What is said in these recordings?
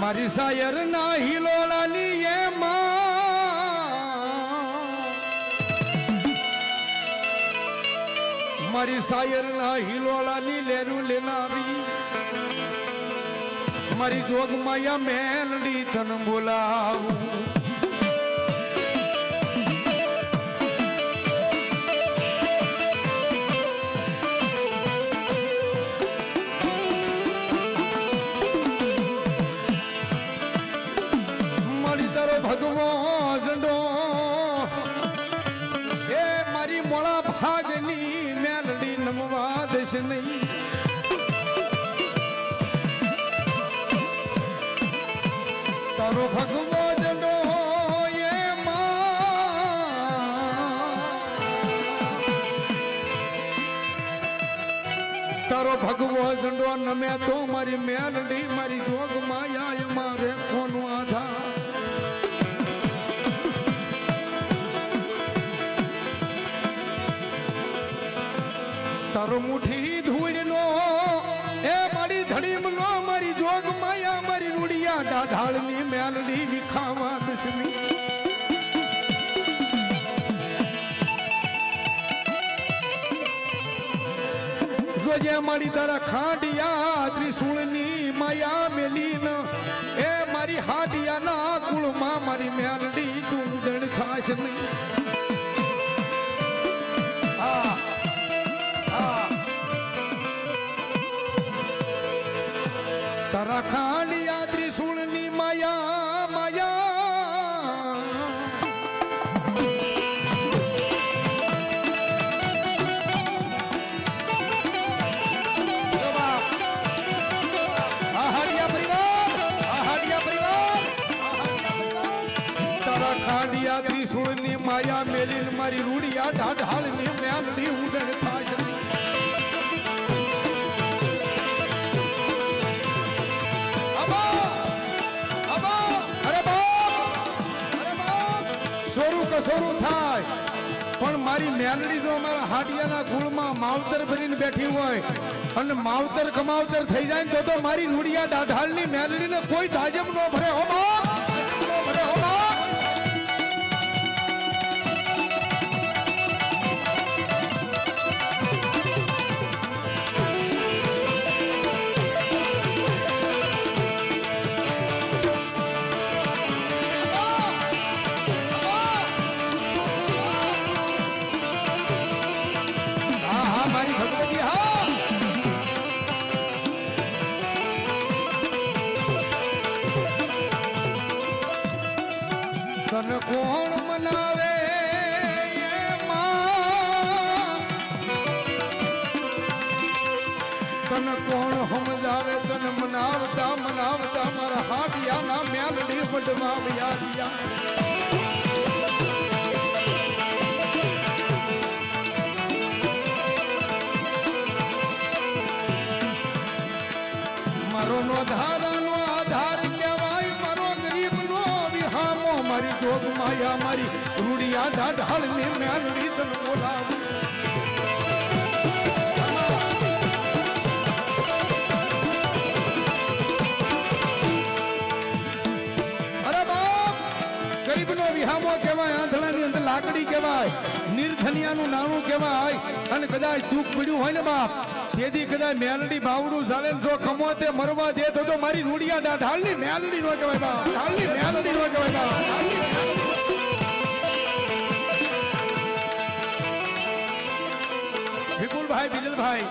મારી સાયર ના હિલોળાની એમાં. મારી સાયર ના હિલોળાની લેરું લેનારી. મારી જોગ માયા મેલડી તન બોલાવું. ભાગની મેલડી નમવા દેશ નહીં. તારો ભગવો ઝંડો એ તારો ભગવો ઝંડો નમે તો મારી મેલડી મારી જોગ માયા મારે કોનું આધાર? તારો મુઠ્ઠી ધૂળનો, એ મારી ધડીમનો મારી જોગ માયા મારી રૂડિયા ડાઢાળની મેલડી વિખાવા દસમી. જોજે મારી તારા ખાંડિયા ત્રિશુળની માયા મેલીન, એ મારી હાડિયાના કુળમાં મારી મેલડી તું જણ થાશ નહીં આહાડિયા પરિવાર તારા ખાંડિયા ત્રિશુળની માયા મેલીન મારી રૂડિયા ઢાઢાળની મેલડી ઉડણ મારી મેલડી જો અમારા હાડિયાના કુળમાં માવતર ભરીને બેઠી હોય અને માવતર કમાવતર થઈ જાય ને તો તો મારી રૂડિયા દાઢાળની મેલડીને કોઈ તાજમ ન તને કોણ સમજાવે, તન મનાવતા મનાવતા મારા હાડિયાના મેલડી વડવા વ્યારિયા મારો નો ધારાનો આધાર કહેવાય, મારો ગરીબ નો વિહામો, મારી જોગ માયા મારી રૂડિયા ઢાઢાળની મેલડી તન બોલાવ. ગરીબ નો વિહામો કહેવાય, આંધળાની અંદર લાકડી કહેવાય, નિર્ધનિયાનું નાણું કહેવાય, અને કદાચ દુઃખ પડ્યું હોય ને બાપ, તેથી કદાચ મેલડી ભાવડું ચાલે જો ખમો તે મરવા દે તો મારી રૂડિયા દા, ઢાલની મેલડી નો કહેવાય બાપ, ઢાલની મેલડી નો કહેવાય બાપ. વિપુલભાઈ, બિજલભાઈ,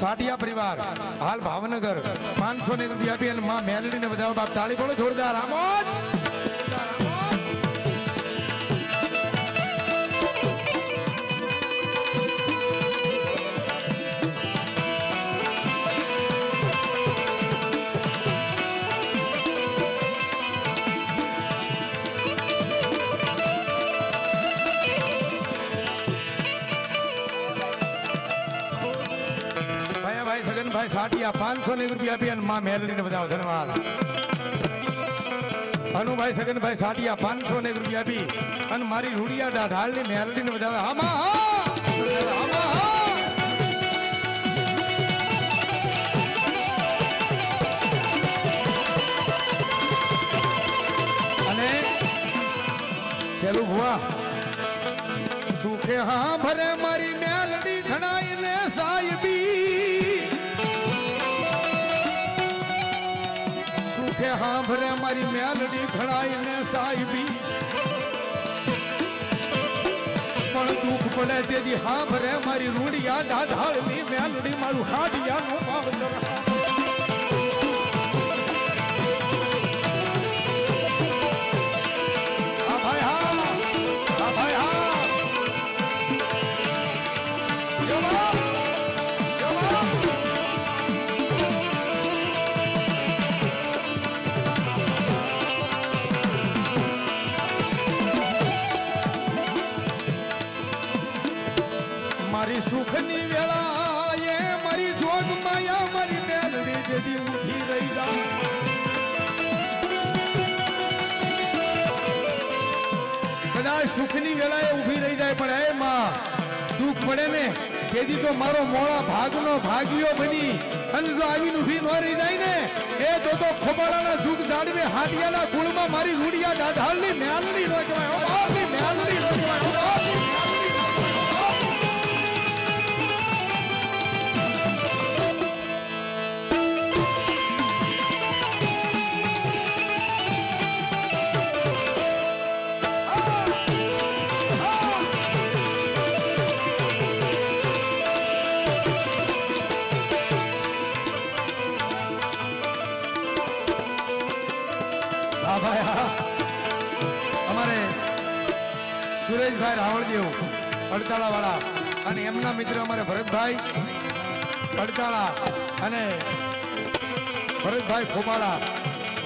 સાટિયા પરિવાર, હાલ ભાવનગર, પાંચસો ને રૂપિયા આપી અને માં મેલડી ને બધા બાપ, તાળી પડો જોરદાર આમોદ આપ્યા પાંચસો ને રૂપિયા આપ્યા અને માં મેલડીને બધા ધન્યવાદ અનુભાઈ સગનભાઈ સાટિયા પાંચસો ને રૂપિયા આપી અને મારી રૂડિયા ઢાળની મેલડીને બધા આમાં હા! આમાં હા સેલું ભુવા. સુખે હા ભરે મારી મેલ ભરે મારી મેલડી ઘણાઈને સાહેબી. પણ દુઃખ પડે તેથી હા ભરે મારી રૂડિયા દાઢાળની મેલડી, મારું હાડિયાનું માવતર સુખની વેળાએ ઊભી રહી જાય પણ હે માં દુઃખ પડે ને તેથી તો મારો મોળા ભાગનો ભાગ્યો બની. અને જો આવીને ઊભી ન રહી જાય ને, એ તો તો ખોબાળાના જુગ જાડવે હાટિયાના ગુણમાં મારી રૂડિયા દાઢાળની મેલડી સુરેશભાઈ રાવળદેવ અડતાળા વાળા અને એમના મિત્ર અમારે ભરતભાઈ પડતાળા અને ભરતભાઈ ખોબાળા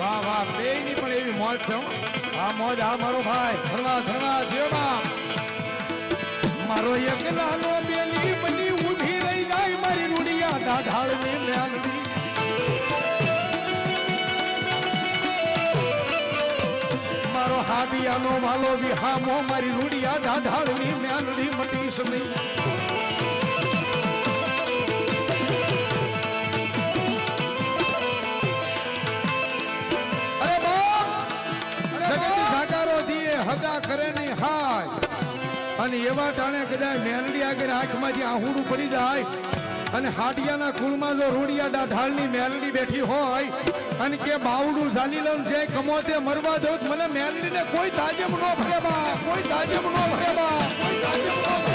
વાહ વાહ બે ની પણ એવી મોજ છે આ મોજ આ મારો ભાઈ. ધરવા ધરવા જીવમાં મારો એક નાનો હાડિયાનો વાલો વિહામો મારી રૂડિયા દાઢાળની મ્યાનડી મટીશ નહીં. અરે અને એવા ટાણે કદાચ મેલડી આગળ આંખમાંથી આહુડું પડી જાય અને હાડિયાના કુળમાં જો રૂડિયા ઢાળની મેલડી બેઠી હોય અને કે બાવડું ઝાલી લઉં જે કમોતે મરવા દો તો મને મેલડીને કોઈ તાજબ નો બા કોઈ તાજબ નો બા કોઈ તાજબ નો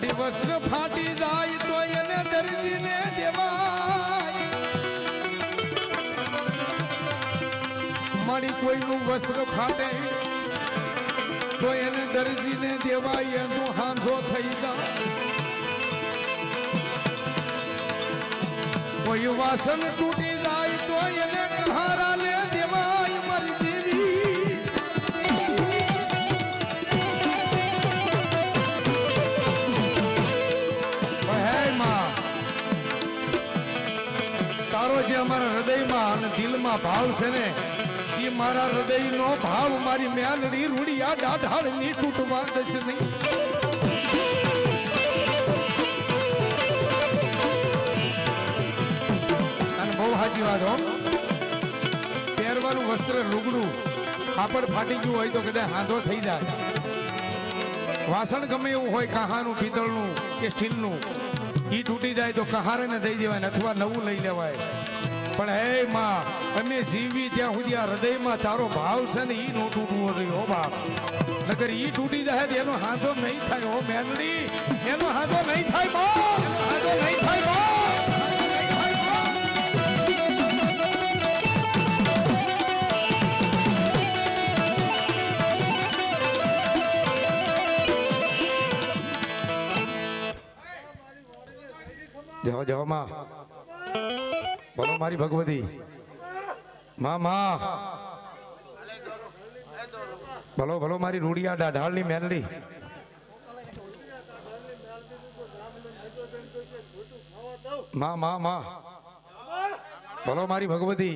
ભરે વસ્ત્ર ફાટી જાય તો એને દરજીને દેવાય. મારી કોઈનું વસ્ત્ર ફાટે તો એને દરજીને દેવાય, એનું હાંધો થઈ જાય. કોઈ વાસણ તૂટી જાય તો એને કહારા હૃદયમાં અને દિલમાં ભાવ છે ને, એ મારા હૃદયનો ભાવ મારી મ્યાલડી રૂડિયા દાઢાળની તૂટવા દશે નહીં. અને બહુ સાચી વાત હો. પહેરવાનું વસ્ત્ર લુગડું કાપડ ફાટી ગયું હોય તો કદાચ હાંધો થઈ જાય. વાસણ ગમે એવું હોય કાહાનું પિત્તળનું કે સ્ટીલનું એ તૂટી જાય તો કહારેને દઈ દેવાય ને અથવા નવું લઈ લેવાય. પણ હે માં અમે જીવી ત્યાં સુધી આ હૃદયમાં તારો ભાવ છે ને ઈ નો તૂટવો જોઈએ હો બાપ. નકર ઈ તૂટી જાય એનો હાથો નહીં થાય, હો મેલડી એનો હાથો નહીં થાય બાપ હાથો નહીં થાય નહીં થાય બોલો મારી ભગવતી. મા મા. ભલો ભલો મારી રૂડિયા ઢાળની મેલડી. મા મા મા. ભલો મારી ભગવતી.